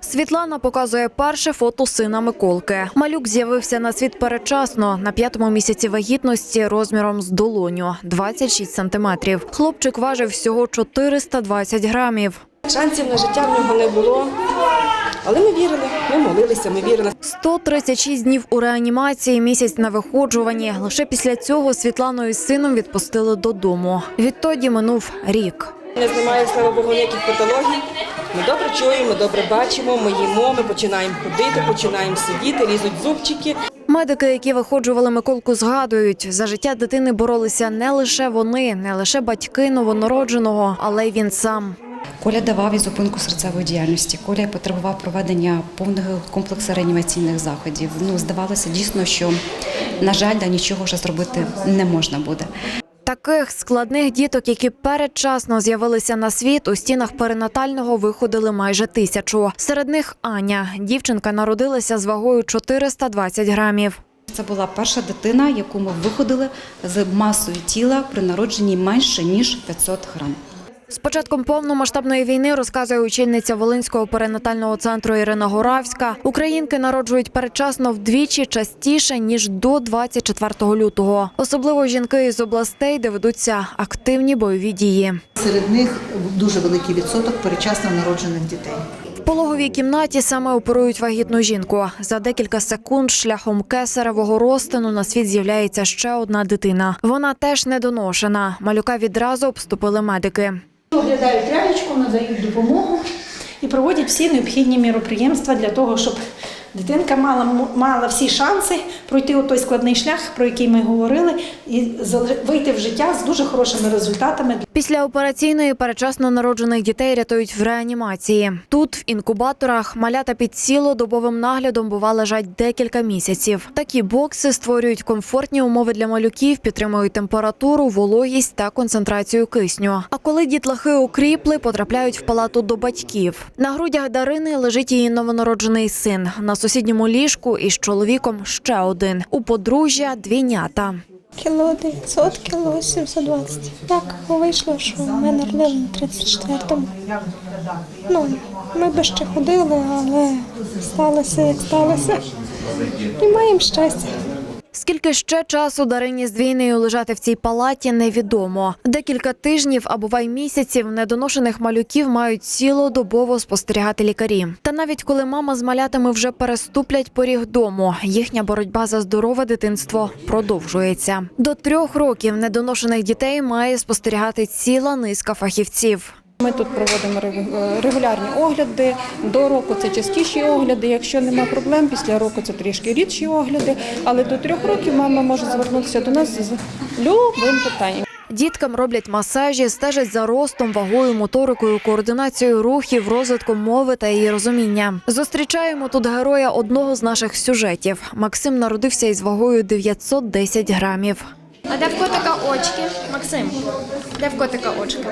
Світлана показує перше фото сина Миколки. Малюк з'явився на світ передчасно на п'ятому місяці вагітності розміром з долоню 26 сантиметрів. Хлопчик важив всього 420 грамів. Шансів на життя в нього не було. Але ми вірили, ми молилися, ми вірили. 136 днів у реанімації, місяць на виходжуванні. Лише після цього Світлану із сином відпустили додому. Відтоді минув рік. Нас немає, слава Богу, ніяких патологій. Ми добре чуємо, ми добре бачимо, ми їмо, ми починаємо ходити, починаємо сидіти, лізуть зубчики. Медики, які виходжували Миколку, згадують, за життя дитини боролися не лише вони, не лише батьки новонародженого, але й він сам. Коля давав і зупинку серцевої діяльності. Коля потребував проведення повного комплексу реанімаційних заходів. Ну, здавалося дійсно, що, на жаль, да, нічого вже зробити не можна буде. Таких складних діток, які передчасно з'явилися на світ, у стінах перинатального виходили майже тисячу. Серед них Аня. Дівчинка народилася з вагою 420 грамів. Це була перша дитина, яку ми виходили з масою тіла при народженні менше ніж 500 грам. З початком повномасштабної війни розказує очільниця Волинського перинатального центру Ірина Горавська. Українки народжують передчасно вдвічі частіше ніж до 24 лютого. Особливо жінки із областей, де ведуться активні бойові дії. Серед них дуже великий відсоток перечасно народжених дітей. В пологовій кімнаті саме оперують вагітну жінку. За декілька секунд шляхом кесаревого розтину на світ з'являється ще одна дитина. Вона теж недоношена. Малюка відразу обступили медики. Оглядають лялечку, надають допомогу і проводять всі необхідні міроприємства для того, щоб дитинка мала, мала всі шанси пройти той складний шлях, про який ми говорили, і вийти в життя з дуже хорошими результатами. Після операційної перечасно народжених дітей рятують в реанімації. Тут, в інкубаторах, малята під цілодобовим наглядом бува лежать декілька місяців. Такі бокси створюють комфортні умови для малюків, підтримують температуру, вологість та концентрацію кисню. А коли дітлахи окріпли, потрапляють в палату до батьків. На грудях Дарини лежить її новонароджений син. На сусідньому ліжку із чоловіком ще один. У подружжя двійнята. Кіло 900, кіло 720. Так вийшло, що ми народили на 34-му. Ну, ми би ще ходили, але сталося, як сталося. І маємо щастя. Скільки ще часу Дарині з двійнею лежати в цій палаті, невідомо. Декілька тижнів, а бувай місяців, недоношених малюків мають цілодобово спостерігати лікарі. Та навіть коли мама з малятами вже переступлять поріг дому, їхня боротьба за здорове дитинство продовжується. До трьох років недоношених дітей має спостерігати ціла низка фахівців. Ми тут проводимо е, регулярні огляди. До року це частіші огляди. Якщо нема проблем, після року це трішки рідші огляди. Але до трьох років мама може звернутися до нас з любим питанням. Діткам роблять масажі, стежать за ростом, вагою, моторикою, координацією рухів, розвитком мови та її розуміння. Зустрічаємо тут героя одного з наших сюжетів. Максим народився із вагою 910 грамів. А де в котика очки? Максим, де в котика очки?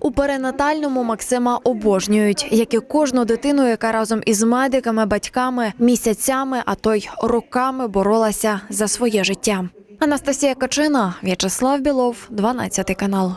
У перинатальному Максима обожнюють, як і кожну дитину, яка разом із медиками, батьками місяцями, а то й роками боролася за своє життя. Анастасія Качина, В'ячеслав Білов, 12 канал.